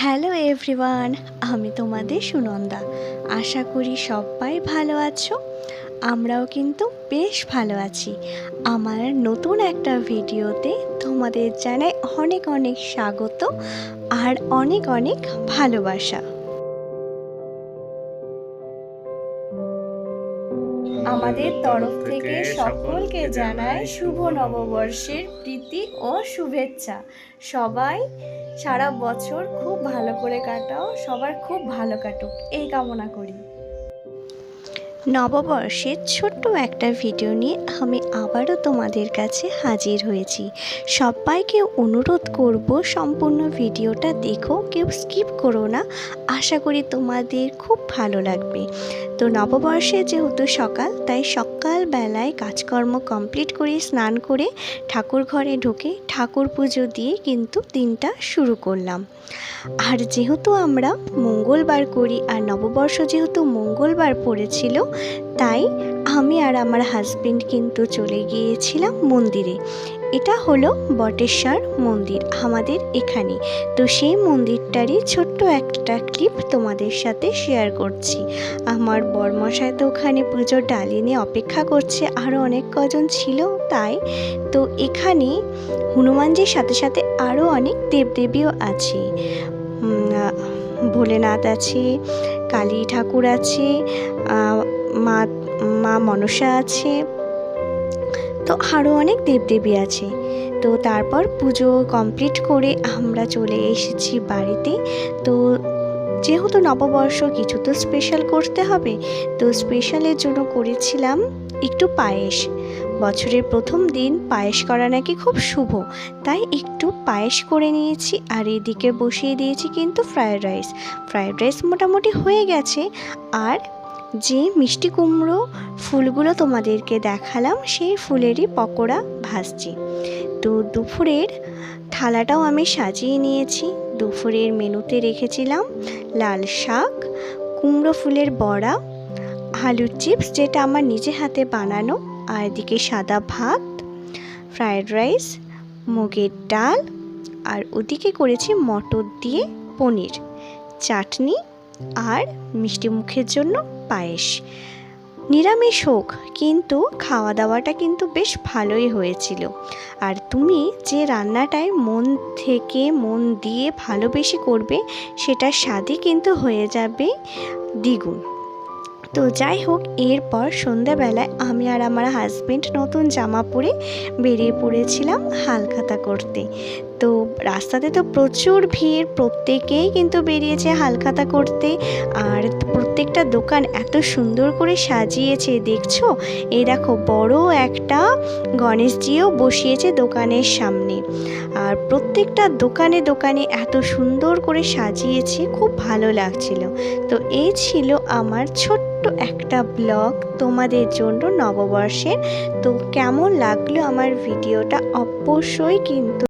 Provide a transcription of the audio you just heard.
Hello everyone, আমি তোমাদের সুনন্দা। আশা করি সবাই ভালো আছো। আমরাও কিন্তু বেশ ভালো আছি। আমার নতুন একটা ভিডিওতে তোমাদের জানাই অনেক অনেক স্বাগত আর অনেক অনেক ভালোবাসা। আমাদের তরফ থেকে সকলকে জানায় শুভ নববর্ষের প্রীতি ও শুভেচ্ছা। সবাই সারা বছর খুব ভালো করে কাটাও সবার খুব ভালো কাটুক। এই কামনা করি। নববর্ষের ছোট্ট একটা ভিডিও নিয়ে আমি আবারও তোমাদের কাছে হাজির হয়েছি। সবাইকে অনুরোধ করব সম্পূর্ণ ভিডিওটা দেখো, কেউ স্কিপ করো না। আশা করি তোমাদের খুব ভালো লাগবে। তো নববর্ষে যেহেতু সকাল, তাই সকালবেলায় কাজকর্ম কমপ্লিট করে, স্নান করে ঠাকুর ঘরে ঢুকে ঠাকুর পুজো দিয়ে কিন্তু দিনটা শুরু করলাম। আর যেহেতু আমরা মঙ্গলবার করি, আর নববর্ষ যেহেতু মঙ্গলবার পড়েছিল, তাই আমি আর আমার হাজবেন্ড কিন্তু চলে গিয়েছিলাম মন্দিরে। এটা হলো বটেশ্বর মন্দির আমাদের এখানে। তো সেই মন্দিরটারই ছোট্ট একটা ক্লিপ তোমাদের সাথে শেয়ার করছি। আমার বরমশাই তো ওখানে পুজোর ডালি নিয়ে অপেক্ষা করছে আরও অনেক কজন ছিল তাই। তো এখানে হনুমানজির সাথে সাথে আরও অনেক দেবদেবীও আছে। ভোলেনাথ আছে, কালী ঠাকুর আছে মা মা মনসা আছে, তো আরও অনেক দেবদেবী আছে। তো তারপর পুজো কমপ্লিট করে আমরা চলে এসেছি বাড়িতে। তো যেহেতু নববর্ষ, কিছু তো স্পেশাল করতে হবে। তো স্পেশালের জন্য করেছিলাম একটু পায়েস। বছরের প্রথম দিন পায়েস করা নাকি খুব শুভ। তাই একটু পায়েস করে নিয়েছি আর এদিকে বসিয়ে দিয়েছি কিন্তু ফ্রায়েড রাইস ফ্রায়েড রাইস মোটামুটি হয়ে গেছে। আর যে মিষ্টি কুমড়ো ফুলগুলো তোমাদেরকে দেখালাম, সেই ফুলেরই পকোড়া ভাজছি। তো দুপুরের থালাটাও আমি সাজিয়ে নিয়েছি। দুপুরের মেনুতে রেখেছিলাম লাল শাক, কুমড়ো ফুলের বড়া, আলুর চিপস যেটা আমার নিজে হাতে বানানো, আর এদিকে সাদা ভাত, ফ্রায়েড রাইস, মুগের ডাল, আর ওদিকে করেছি মটর দিয়ে পনির। চাটনি আর মিষ্টি মুখের জন্য পায়েস। নিরামিষ হোক, কিন্তু খাওয়া দাওয়াটা কিন্তু বেশ ভালোই হয়েছিল। আর তুমি যে রান্নাটায় মন থেকে মন দিয়ে ভালোবেসে করবে, সেটার স্বাদই কিন্তু হয়ে যাবে দ্বিগুণ। তো যাই হোক, এরপর সন্ধ্যাবেলায় আমি আর আমার হাজবেন্ড নতুন জামা পরে বেরিয়ে পড়েছিলাম হালখাতা করতে। তো রাস্তাতে তো প্রচুর ভিড়, প্রত্যেকেই কিন্তু বেরিয়েছে হালখাতা করতে। আর প্রত্যেকটা দোকান এত সুন্দর করে সাজিয়েছে, দেখছ? এই দেখো, বড় একটা গণেশজিও বসিয়েছে দোকানের সামনে। আর প্রত্যেকটা দোকানে দোকানে এত সুন্দর করে সাজিয়েছে, খুব ভালো লাগছিল। তো এই ছিল আমার ছোট্ট একটা ব্লগ তোমাদের জন্য নববর্ষের। তো কেমন লাগল আমার ভিডিওটা? অবশ্যই কিন্তু